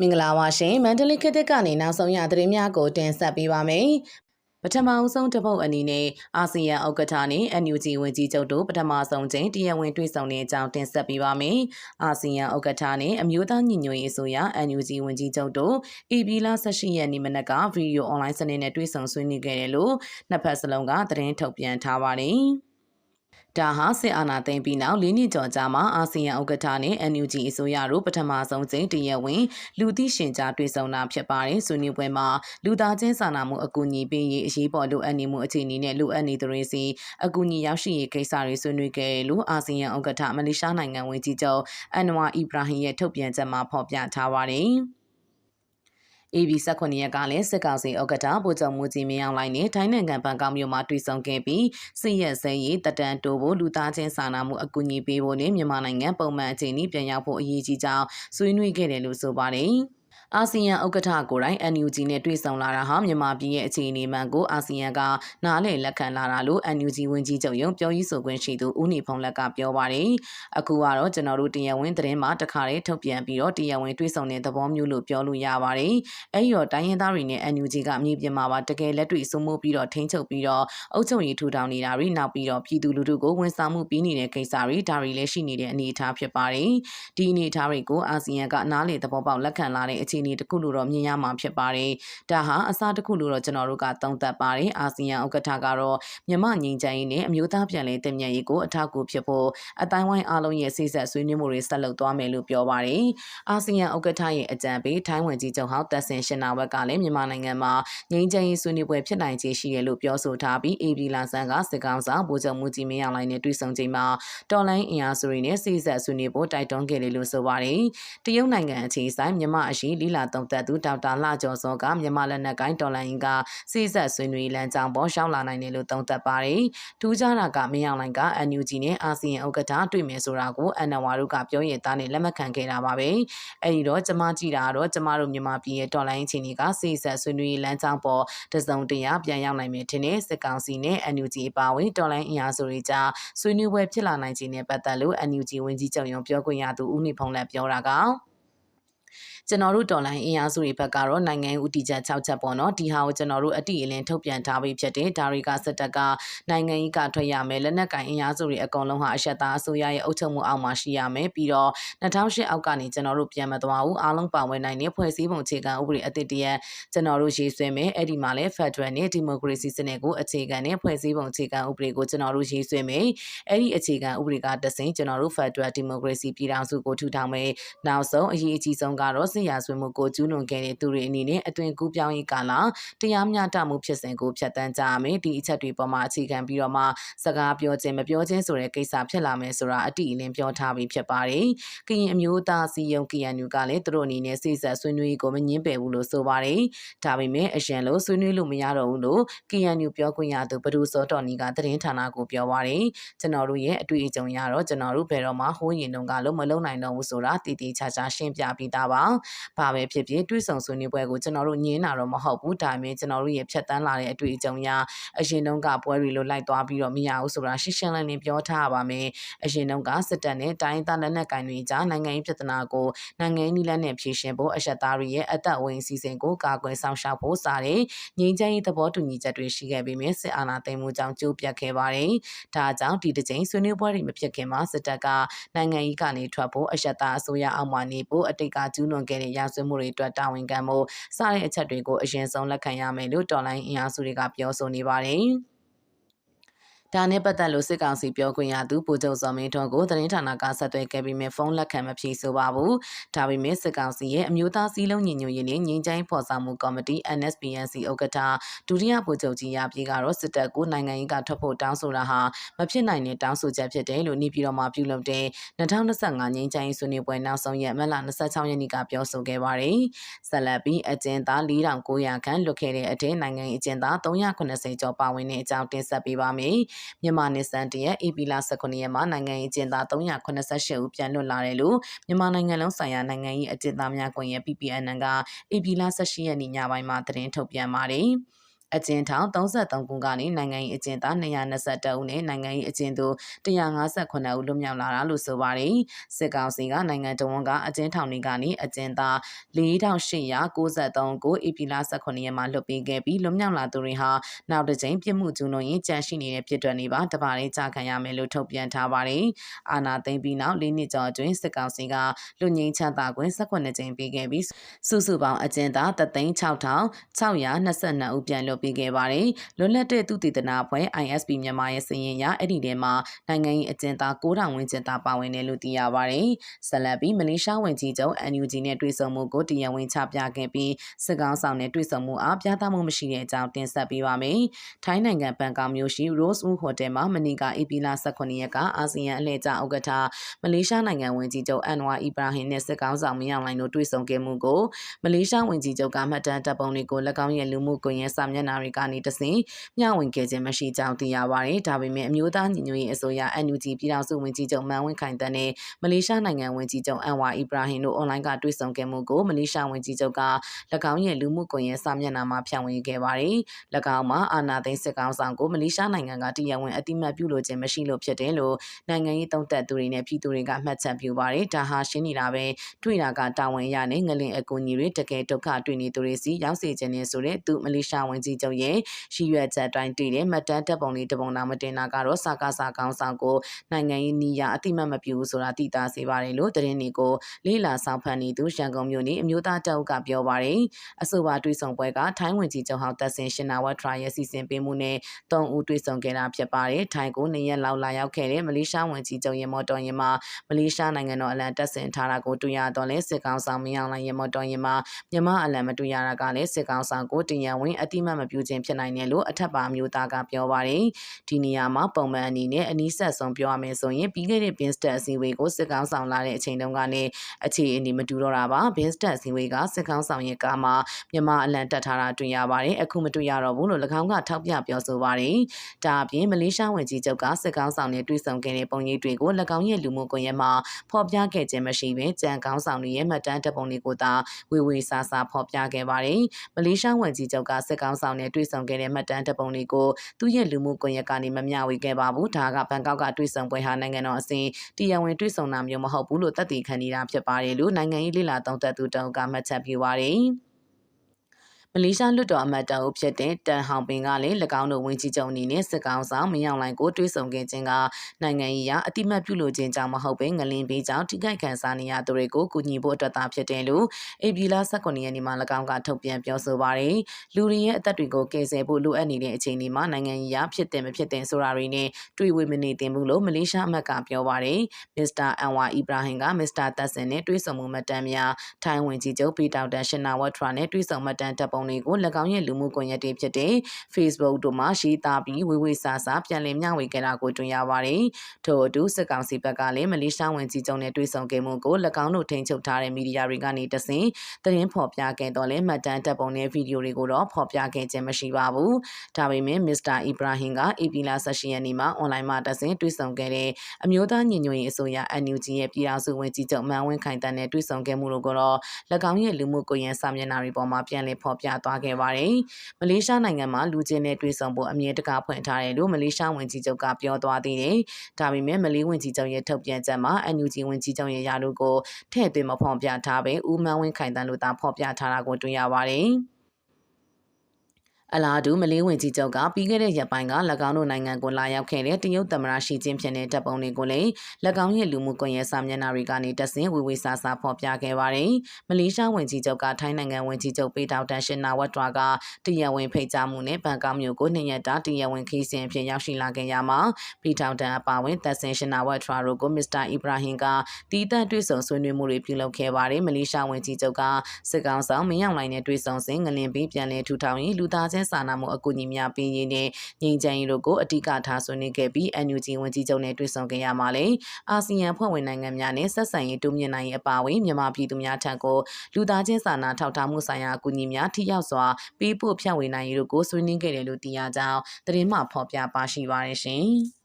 မင်္ဂလာပါရှင်မန္တလေးခေတ်သစ်ကနေနောက်ဆုံးရသတင်းများကိုတင်ဆက်ပေးပါမယ်ပထမအဆုံးတစ်ပုတ်အနေနဲ့အာဆီယံဥက္ကဋ္ဌနဲ့ NUG ဝန်ကြီးချုပ်တို့ပထမဆုံးချိန်တရားဝင်တွေ့ဆုံတဲ့အကြောင်းတင်ဆက်ပေးပါမယ်။အာဆီယံဥက္ကဋ္ဌနဲ့အမျိုးသားညီညွတ်ရေးအစိုးရ NUG ဝန်ကြီးချုပ်တို့ AB လ18ရက်နေ့မနက်ကဗီဒီယိုအွန်လိုင်းစနစ်နဲ့တွေ့ဆုံဆွေးနွေးခဲ့တယ်လို့နှစ်ဖက်စလုံးကသတင်းထုတ်ပြန်ထားပါတယ်။ ဒါဟာစစ်အာဏာသိမ်းပြီးနောက်၄နှစ်ကျော်ကြာမှာအာဆီယံဥက္ကဋ္ဌနဲ့ NUG အစိုးရတို့ပထမဆုံးကြိမ်တရက်ဝင်လူသိရှင်ကြားတွေ့ဆုံတာဖြစ်ပါတယ်။ဆွေးနွေးပွဲမှာလူသားချင်းစာနာမှုအကူအညီပေးရေးအရေးပေါ်လိုအပ်နေမှုအခြေအနေနဲ့လိုအပ်နေသူတွေစီအကူအညီရောက်ရှိရေးကိစ္စတွေဆွေးနွေးခဲ့လို့အာဆီယံဥက္ကဋ္ဌမလေးရှားနိုင်ငံဝန်ကြီးချုပ်အန်နဝါအီဘရာဟင်ရဲ့ထုတ်ပြန်ချက်မှာဖော်ပြထားပါတယ်။ AB 18ရက်ကလည်းစစ်ကောင်စီဥက္ကဋ္ဌဗိုလ်ချုပ်မူကြီးမင်းအောင်လှိုင်နဲ့ထိုင်းနိုင်ငံဘန်ကောက်မြို့မှာတွေ့ဆုံခဲ့ပြီးစစ်ရက်စဲရေးတတန်တိုးဖို့လူသားချင်းစာနာမှုအကူအညီပေးဖို့နဲ့မြန်မာနိုင်ငံပုံမှန်အခြေအနေပြန်ရောက်ဖို့အရေးကြီးကြောင်းဆွေးနွေးခဲ့တယ်လို့ဆိုပါတယ်။ အာဆီယံဥက္ကဋ္ဌကိုယ်တိုင် NUG နဲ့တွေ့ဆုံလာတာဟာမြန်မာပြည်ရဲ့အခြေအနေမှန်ကိုအာဆီယံကနားလည်လက်ခံလာတာလို့ NUG ဝန်ကြီးချုပ်ရုံပြောရေးဆိုခွင့်ရှိသူဦးနေဖုံးလက်ကပြောပါတယ်။အခုကတော့ကျွန်တော်တို့တရားဝင်သတင်းမှာတခါတည်းထုတ်ပြန်ပြီးတော့တရားဝင်တွေ့ဆုံတဲ့သဘောမျိုးလို့ပြောလို့ရပါတယ်။အဲဒီတော့တိုင်းရင်းသားတွေနဲ့ NUG ကမြေပြင်မှာပါတကယ်လက်တွေ့စိုးမိုးပြီးတော့ထိန်းချုပ်ပြီးတော့အုပ်ချုပ်ရေးထူထောင်နေတာတွေနောက်ပြီးတော့ပြည်သူလူထုကိုဝန်ဆောင်မှုပေးနေတဲ့ကိစ္စတွေဒါတွေလည်းရှိနေတဲ့အနေအထားဖြစ်ပါတယ်။ဒီအနေအထားတွေကိုအာဆီယံကနားလေသဘောပေါက်လက်ခံလာတဲ့အခြေအနေတစ်ခုလို့တော့မြင်ရမှာဖြစ်ပါတယ်။ဒါဟာအစားတစ်ခုလို့တော့ကျွန်တော်တို့ကသုံးသပ်ပါတယ်။အာဆီယံဥက္ကဋ္ဌကတော့မြန်မာငြိမ်းချမ်းရေးနဲ့အမျိုးသားပြည်လဲတည်မြဲရေးကိုအထောက်အကူဖြစ်ဖို့အတိုင်းဝိုင်းအားလုံးရဲ့စိစက်ဆွေးနွေးမှုတွေဆက်လုပ်သွားမယ်လို့ပြောပါတယ်။အာဆီယံဥက္ကဋ္ဌရဲ့အကြံပေးထိုင်းဝန်ကြီးချုပ်ဟောင်းတက်ဆင်ရှင်နာဝက်ကလည်းမြန်မာနိုင်ငံမှာငြိမ်းချမ်းရေးဆွေးနွေးပွဲဖြစ်နိုင်ခြေရှိတယ်လို့ပြောဆိုထားပြီး AB လာဆန်ကစစ်ကောင်ဆောင်ဗိုလ်ချုပ်မှုကြီးမင်းအောင်လှိုင်နဲ့တွေ့ဆုံချိန်မှာတော်လိုင်းအင်အားစုတွေနဲ့စိစက်ဆွေးနွေးဖို့တိုက်တွန်းခဲ့တယ်လို့ဆိုပါတယ်။တရုတ်နိုင်ငံအခြေဆိုင်မြန်မာအရှိလီလာတုံသက်သူဒေါက်တာလှကျော်စောကမြန်မာလက်နက်ကိုင်းတော်လိုင်းကစိစက်ဆွေးနွေးလမ်းကြောင်းပေါ်ရှောင်းလာနိုင်တယ်လို့သုံးသပ်ပါတယ်။ထူးခြားတာကမင်းအောင်လိုင်က NUG နဲ့အာဆီယံဥက္ကဋ္ဌတွေ့မယ်ဆိုတာကိုအန်နဝါတို့ကပြောရင်သားနဲ့လက်မခံခဲ့တာပါပဲ။အဲဒီတော့ကျမကြည့်တာကတော့ကျမတို့မြန်မာပြည်ရဲ့တော်လိုင်းချင်းတွေကစိစက်ဆွေးနွေးလမ်းကြောင်းပေါ်တစုံတရာပြန်ရောက်နိုင်မယ်ထင်တဲ့စစ်ကောင်စီနဲ့ NUG ပါဝင်တော်လိုင်းအင်အားစုတွေကြားဆွေးနွေးပွဲဖြစ်လာနိုင်ခြင်းနဲ့ပတ်သက်လို့ NUG ဝန်ကြီးချုပ်ရုံပြောခွင့်ရသူဦးနေဖုံးလက်ပြောတာကကျွန်တော်တို့တော်လိုင်းအင်အားစုတွေဘက်ကတော့နိုင်ငံဥတီချက်6ချက်ပေါ့နော်ဒီဟာကိုကျွန်တော်တို့အတိအလင်းထုတ်ပြန်ထားပြီးဖြစ်တယ်ဒါတွေကစစ်တပ်ကနိုင်ငံကြီးကထွက်ရမယ်လက်နက်ကင်အင်အားစုတွေအကုန်လုံးဟာအဆက်သားအစိုးရရဲ့အုပ်ချုပ်မှုအောက်မှာရှိရမယ်ပြီးတော့2008အောက်ကနေကျွန်တော်တို့ပြန်မသွားဘူးအားလုံးပါဝင်နိုင်တဲ့ဖွဲ့စည်းပုံအခြေခံဥပဒေအသစ်တရက်ကျွန်တော်တို့ရေးဆွဲမယ်အဲ့ဒီမှာလဲ Federal နဲ့ Democracy စနစ်ကိုအခြေခံတဲ့ဖွဲ့စည်းပုံအခြေခံဥပဒေကိုကျွန်တော်တို့ရေးဆွဲမယ်အဲ့ဒီအခြေခံဥပဒေကတဆင့်ကျွန်တော်တို့ Federal Democracy ပြည်ထောင်စုကိုထူထောင်မယ်နောက်ဆုံးအရေးအကြီးဆုံးကတော့စစ်ရာဇဝတ်မှုကိုကျူးလွန်ခဲ့တဲ့သူတွေအနေနဲ့အသွင်ကူးပြောင်းရေးကာလတရားမျှတမှုဖြစ်စဉ်ကိုဖျက်ဆီးကြရမယ်ဒီအချက်တွေပေါ်မှာအခြေခံပြီးတော့မှစကားပြောခြင်းမပြောခြင်းဆိုတဲ့ကိစ္စဖြစ်လာမယ်ဆိုတာအတိအလင်းပြောထားပြီးဖြစ်ပါတယ်။ကရင်အမျိုးသားစီယုံ KNU ကလည်းသူတို့အနေနဲ့စိစက်ဆွေးနွေးကိုမငင်းပယ်ဘူးလို့ဆိုပါတယ်။ဒါပေမဲ့အရင်လိုဆွေးနွေးလို့မရတော့ဘူးလို့ KNU ပြောခွင့်ရသူဘဒူစောတော်နီကသတင်းဌာနကိုပြောပါတယ်။ကျွန်တော်တို့ရဲ့အတွေ့အကြုံရတော့ကျွန်တော်တို့ဘယ်တော့မှဟိုးရင်တုန်းကလို့မလုံနိုင်တော့ဘူးဆိုတာတည်တည်ချာချာရှင်းပြပြီးသားပါ။ဘာပဲဖြစ်ဖြစ်တွေးဆောင်ဆွေးနွေးပွဲကိုကျွန်တော်တို့ညင်းတာတော့မဟုတ်ဘူးဒါပေမဲ့ကျွန်တော်တို့ရဲ့ဖြတ်တန်းလာတဲ့အတွေ့အကြုံရအရင်တုန်းကပွဲတွေလိုလိုက်သွားပြီးတော့မရဘူးဆိုတာရှင်းရှင်းလင်းလင်းပြောထားပါမယ်အရင်တုန်းကစစ်တပ်နဲ့တိုင်းသားလက်နက်ကိုင်တွေကြားနိုင်ငံရေးပြဿနာကိုနိုင်ငံရေးနည်းလမ်းနဲ့ဖြေရှင်းဖို့အဆက်သားတွေရဲ့အသက်ဝင်စီစဉ်ကိုကာကွယ်ဆောင်ရှောက်ဖို့စားတဲ့ငြိမ်းချမ်းရေးသဘောတူညီချက်တွေရှိခဲ့ပြီးမြစစ်အာဏာသိမ်းမှုကြောင့်ကြိုးပြတ်ခဲ့ပါတယ်ဒါကြောင့်ဒီတစ်ကြိမ်ဆွေးနွေးပွဲတွေမဖြစ်ခင်မှာစစ်တပ်ကနိုင်ငံရေးကနေထွက်ဖို့အဆက်သားအစိုးရအောက်မှာနေဖို့အတိတ်ကကျူးလွန်ခဲ့တဲ့ရာဇဝတ်မှုတွေအတွက်တာဝန်ခံမှုစတဲ့အချက်တွေကိုအရင်ဆုံးလက်ခံရမယ်လို့တော်လိုင်းအင်အားစုတွေကပြောဆိုနေပါတယ်။ ဒါနဲ့ပတ်သက်လို့စစ်ကောင်စီပြောခွင့်ရသူပူချုပ်စောမင်းထွန်းကိုသတင်းဌာနကဆက်သွယ်ခဲ့ပြီးမြဖုန်းလက်ခံမဖြေဆိုပါဘူး။ဒါပေမဲ့စစ်ကောင်စီရဲ့အမျိုးသားစည်းလုံးညီညွတ်ရေးနဲ့ငြိမ်းချမ်းဖော်ဆောင်မှုကော်မတီ NSPNC ဥက္ကဋ္ဌဒုတိယပူချုပ်ကြီးရပြည်ကတော့စစ်တပ်ကိုနိုင်ငံရေးကထွက်ဖို့တောင်းဆိုတာဟာမဖြစ်နိုင်တဲ့တောင်းဆိုချက်ဖြစ်တယ်လို့နေပြည်တော်မှာပြုလုပ်တဲ့2025ငြိမ်းချမ်းရေးဆွေးနွေးပွဲနောက်ဆုံးရက်မလ26ရက်နေ့ကပြောဆိုခဲ့ပါတယ်။ဆက်လက်ပြီးအကျဉ်းသား4900ခန့်လွတ်ခဲ့တဲ့အထက်နိုင်ငံရေးအကျဉ်းသား390ကျော်ပါဝင်တဲ့အကြောင်းတင်ဆက်ပေးပါမယ်။မြန်မာနစ်ဆန်တရဲ့ AP လ19ရက်မှာနိုင်ငံရေးအကျဉ်းသား388ဦးပြန်လွတ်လာတယ်လို့မြန်မာနိုင်ငံလုံးဆိုင်ရာနိုင်ငံရေးအကျဉ်းသားများကွန်ရက် PPNN က AP လ18ရက်နေ့ညပိုင်းမှာသတင်းထုတ်ပြန်ပါတယ်။ အကျဉ်းထောင်33ခုကနေနိုင်ငံရေးအကျဉ်းသား221ဦးနဲ့နိုင်ငံရေးအကျဉ်းသူ158ဦးလွတ်မြောက်လာတာလို့ဆိုပါတယ်စစ်ကောင်စီကနိုင်ငံတော်ဝန်ကအကျဉ်းထောင်တွေကနေအကျဉ်းသား4893ကိုဧပြီလ18ရက်မှာလွှတ်ပေးခဲ့ပြီးလွတ်မြောက်လာသူတွေဟာနောက်တစ်ကြိမ်ပြစ်မှုကျူးလွန်ရင်ကြန့်ရှိနေတဲ့ပြစ်ဒဏ်တွေပါတပါးလေးကြာခံရမယ်လို့ထုတ်ပြန်ထားပါတယ်အာဏာသိမ်းပြီးနောက်၄နှစ်ကျော်အတွင်းစစ်ကောင်စီကလူငင်းချမ်းသာခွင့်18ကြိမ်ပေးခဲ့ပြီးစုစုပေါင်းအကျဉ်းသား36622ဦးပြန်လွှတ်ပေးခဲ့ပါတယ်လွတ်လပ်တဲ့သူတည်တနာအဖွဲ့ ISP မြန်မာရဲ့စည်ရင်ရအဲ့ဒီထဲမှာနိုင်ငံရေးအကျဉ်းသား9000ဝန်းကျင်သားပါဝင်တယ်လို့သိရပါတယ်ဆက်လက်ပြီးမလေးရှားဝန်ကြီးချုပ် NUG နဲ့တွေ့ဆုံမှုကိုတရားဝင်ချပြခဲ့ပြီးစစ်ကောင်ဆောင်နဲ့တွေ့ဆုံမှုအားပြသမှုမရှိတဲ့အကြောင်းတင်ဆက်ပေးပါမယ်ထိုင်းနိုင်ငံဘန်ကောက်မြို့ရှိ Rosewood Hotel မှာမနီက AP လ18ရက်ကအာဆီယံအလှည့်ကျဥက္ကဋ္ဌမလေးရှားနိုင်ငံဝန်ကြီးချုပ်အန်ဝါအီဘရာဟင်နဲ့စစ်ကောင်ဆောင်မယောင်လိုင်းတို့တွေ့ဆုံခဲ့မှုကိုမလေးရှားဝန်ကြီးချုပ်ကမှတ်တမ်းတပ်ပုံတွေကို၎င်းရဲ့လူမှုကွန်ရက်စာမျက်နှာတွေကနေတဆင့်မျှဝေခဲ့ခြင်းမရှိကြောင်းသိရပါတယ်။ဒါပေမဲ့အမျိုးသားညီညွတ်ရေးအစိုးရ NUG ပြည်ထောင်စုဝန်ကြီးချုပ်မန်ဝင်းခိုင်တန်းနဲ့မလေးရှားနိုင်ငံဝန်ကြီးချုပ်အန်ဝါအီဘရာဟင်တို့အွန်လိုင်းကတွေ့ဆုံခဲ့မှုကိုမလေးရှားဝန်ကြီးချုပ်က၎င်းရဲ့လူမှုကွန်ရက်စာမျက်နှာမှာဖြန့်ဝေခဲ့ပါတယ်။၎င်းမှာအာနာသိန်းစစ်ကောင်ဆောင်ကိုမလေးရှားနိုင်ငံကတရားဝင်အတိမတ်ပြုလို့ခြင်းမရှိလို့ဖြစ်တယ်လို့နိုင်ငံရေးတုံ့တက်သူတွေနဲ့ပြည်သူတွေကမှတ်ချက်ပြုပါတယ်။ဒါဟာရှင်းနေတာပဲတွေ့တာကတာဝန်ရနဲ့ငလင်အကူအညီတွေတကယ်ဒုက္ခတွေ့နေသူတွေစီရောက်စေခြင်းနဲ့ဆိုတဲ့သူမလေးရှားဝန်ကြီးချုပ်ရဲ့ရည်ရွယ်ချက်တိုင်းတည်တဲ့မှတ်တမ်းတပ်ပုံလေးတပုံနာမတင်တာကတော့စာကားစာကောင်းဆောင်ကိုနိုင်ငံရေးနီးရအတိမတ်မပြုဘူးဆိုတာသိတာစေပါတယ်လို့သတင်းတွေကိုလေးလာဆောင်ဖန်နေသူရန်ကုန်မြို့နေအမျိုးသားတပ်ဦးကပြောပါတယ်အဆိုပါတွေ့ဆုံပွဲကထိုင်းဝန်ကြီးချုပ်ဟောင်းတက်ဆင်ရှင်နာဝတ်ထရာရဲ့စီစဉ်ပေးမှုနဲ့တုံဦးတွေ့ဆုံခဲ့တာဖြစ်ပါတယ်ထိုင်းကိုနေရက်လောက်လာရောက်ခဲ့တဲ့မလေးရှားဝန်ကြီးချုပ်ရဲ့မော်တော်ယာဉ်မှာမလေးရှားနိုင်ငံတော်အလံတက်ဆင်ထားတာကိုတွေ့ရတော့လဲစစ်ကောင်ဆောင်မင်းအောင်လှိုင်ရဲ့မော်တော်ယာဉ်မှာမြန်မာအလံမတွေ့ရတာကလည်းစစ်ကောင်ဆောင်ကိုတရားဝင်အတိမတ်မပြုခြင်းဖြစ်နိုင်တယ်လို့အထက်ပါမျိုးသားကပြောပါတယ်ဒီနေရာမှာပုံမှန်အနေနဲ့အနီးဆက်ဆုံးပြောရမယ်ဆိုရင်ပြီးခဲ့တဲ့ Binstat အစည်းအဝေးကိုစစ်ကောင်ဆောင်လာတဲ့အချိန်တုန်းကနေအခြေအနေမတူတော့တာပါ Binstat အစည်းအဝေးကစစ်ကောင်ဆောင်ရဲ့ကားမှာမြန်မာအလံတက်ထားတာတွေ့ရပါတယ်အခုမတွေ့ရတော့ဘူးလို့၎င်းကထောက်ပြပြောဆိုပါတယ်ဒါအပြင်မလေးရှားဝန်ကြီးချုပ်ကစစ်ကောင်ဆောင်နဲ့တွေ့ဆုံခဲ့တဲ့ပုံရိပ်တွေကို၎င်းရဲ့လူမှုကွန်ရက်မှာဖော်ပြခဲ့ခြင်းမရှိဘဲကြံကောင်းဆောင်တွေရဲ့မှတ်တမ်းတပ်ပုံတွေကိုသာဝေဝေဆာဆာဖော်ပြခဲ့ပါတယ်မလေးရှားဝန်ကြီးချုပ်ကစစ်ကောင်ဆောင်နဲ့တွေ့ဆုံခဲ့တဲ့မှတ်တမ်းတပ်ပုံတွေကိုသူ့ရဲ့လူမှုကွန်ရက်ကနေမမျှဝေခဲ့ပါဘူးဒါကဘန်ကောက်ကတွေ့ဆုံပွဲဟာနိုင်ငံတော်အစဉ်တရားဝင်တွေ့ဆုံတာမျိုးမဟုတ်ဘူးလို့သက်သေခံနေတာဖြစ်ပါတယ်လို့နိုင်ငံရေးလိလာသုံးသပ်သူတောင်ကမှတ်ချက်ပြုပါတယ် မလေးရှားလွတ်တော်အမတ်တအုပ်ဖြစ်တဲ့တန်ဟောင်ပင်ကလည်း၎င်းတို့ဝင်ကြီးချုပ်အနေနဲ့စစ်ကောင်ဆောင်မင်းအောင်လှိုင်ကိုတွေးဆောင်ခဲ့ခြင်းကနိုင်ငံရေးအအတိမတ်ပြုလိုခြင်းကြောင့်မဟုတ်ဘဲငလင်ပေးကြောင့်ထိခိုက်ခံစားနေရသူတွေကိုကူညီဖို့အတွက်သာဖြစ်တယ်လို့အေဘီလာ18ရက်နေ့မှာ၎င်းကထုတ်ပြန်ပြောဆိုပါတယ်။လူတွေရဲ့အသက်တွေကိုကယ်ဆယ်ဖို့လိုအပ်နေတဲ့အချိန်ဒီမှာနိုင်ငံရေးအဖြစ်တဲ့မဖြစ်တဲ့ဆိုတာတွေနဲ့တွေ့ဝေမနေသင့်ဘူးလို့မလေးရှားအမတ်ကပြောပါတယ်။မစ္စတာအန်ဝါအီဘရာဟင်ကမစ္စတာတက်ဆင်နဲ့တွေးဆောင်မှုမှတ်တမ်းများထိုင်းဝင်ကြီးချုပ်ပီတောက်တန်ရှင်နာဝတ်ထရာနဲ့တွေးဆောင်မှတ်တမ်းတပ်ပုံပုံတွေကို၎င်းရဲ့လူမှုကွန်ရက်တွေဖြစ်တဲ့ Facebook တို့မှာရေးသားပြီးဝေဝေဆာဆာပြန်လည်မျှဝေခဲ့တာကိုတွေ့ရပါတယ်။ထို့အတူစစ်ကောင်စီဘက်ကလည်းမလေးရှားဝန်ကြီးချုပ်နဲ့တွေ့ဆုံခဲ့မှုကို၎င်းတို့ထိန်းချုပ်ထားတဲ့မီဒီယာတွေကနေတဆင့်သတင်းဖော်ပြခဲ့တော့လဲမှတ်တမ်းတပ်ပုံနဲ့ဗီဒီယိုတွေကိုတော့ဖော်ပြခဲ့ခြင်းမရှိပါဘူး။ဒါပေမဲ့မစ္စတာအီဘရာဟင်က AP လာ16ရက်နေ့မှာအွန်လိုင်းမှာတဆင့်တွေ့ဆုံခဲ့တဲ့အမျိုးသားညီညွတ်ရေးအစိုးရ NUG ရဲ့ပြည်ထောင်စုဝန်ကြီးချုပ်မန်ဝင်းခိုင်တန်းနဲ့တွေ့ဆုံခဲ့မှုတို့ကတော့၎င်းရဲ့လူမှုကွန်ရက်စာမျက်နှာတွေပေါ်မှာပြန်လည်ဖော်ပြသွားခဲ့ပါတယ်။မလေးရှားနိုင်ငံမှာလူချင်းနဲ့တွေ့ဆုံဖို့အမြဲတကာဖွင့်ထားတယ်လို့မလေးရှားဝန်ကြီးချုပ်ကပြောသွားသေးတယ်။ဒါပေမဲ့မလေးဝန်ကြီးချုပ်ရဲ့ထုတ်ပြန်ချက်မှာ NUG ဝန်ကြီးချုပ်ရဲ့ယာတို့ကိုထည့်သွင်းမဖော်ပြထားပဲဦးမန်းဝင်းခိုင်တန်းတို့သာဖော်ပြထားတာကိုတွေ့ရပါတယ်။ အလားတူမလေးဝင်ကြီးချုပ်ကပြီးခဲ့တဲ့ရက်ပိုင်းက၎င်းတို့နိုင်ငံကိုလာရောက်ခဲ့တဲ့တရုတ်သမ္မတရှီကျင်းဖြစ်တဲ့တပ်ပုံတွေကိုလည်း၎င်းရဲ့လူမှုကွန်ရက်စာမျက်နှာတွေကနေတဆင့်ဝေဝေဆာဆာဖော်ပြခဲ့ပါတယ်။မလေးရှားဝင်ကြီးချုပ်ကထိုင်းနိုင်ငံဝင်ကြီးချုပ်ပေတောက်တန်ရှင်နာဝတ်တွာကတရားဝင်ဖိတ်ကြားမှုနဲ့ဘန်ကောက်မြို့ကိုနှစ်ရက်တာတရားဝင်ခီးစဉ်အဖြစ်ရောက်ရှိလာခဲ့ရမှာပေတောက်တန်အပါဝင်သက်ဆင်ရှင်နာဝတ်တွာတို့ကိုမစ္စတာအီဘရာဟင်ကတီးတက်တွေ့ဆုံဆွေးနွေးမှုတွေပြုလုပ်ခဲ့ပါတယ်။မလေးရှားဝင်ကြီးချုပ်ကစစ်ကောင်ဆောင်မင်းအောင်လှိုင်နဲ့တွေ့ဆုံစဉ်ငလင်ပြီးပြန်လည်ထူထောင်ရေးလူသားချင်းချင်းစာနာမှုအကူအညီများပေးရေးနဲ့ငြိမ်းချမ်းရေးတို့ကိုအဓိကထားဆွေးနွေးခဲ့ပြီး NUG ဝန်ကြီးချုပ်နဲ့တွေ့ဆုံခဲ့ရမှာလေအာဆီယံဖွဲ့ဝင်နိုင်ငံများနဲ့ဆက်ဆံရေးတိုးမြင့်နိုင်ရေးအပါအဝင်မြန်မာပြည်သူများထံကိုလူသားချင်းစာနာထောက်ထားမှုဆိုင်ရာအကူအညီများထိရောက်စွာပေးပို့ဖြန့်ဝေနိုင်ရေးတို့ကိုဆွေးနွေးခဲ့တယ်လို့သိရကြောင်းသတင်းမှဖော်ပြပါရှိပါရရှင်။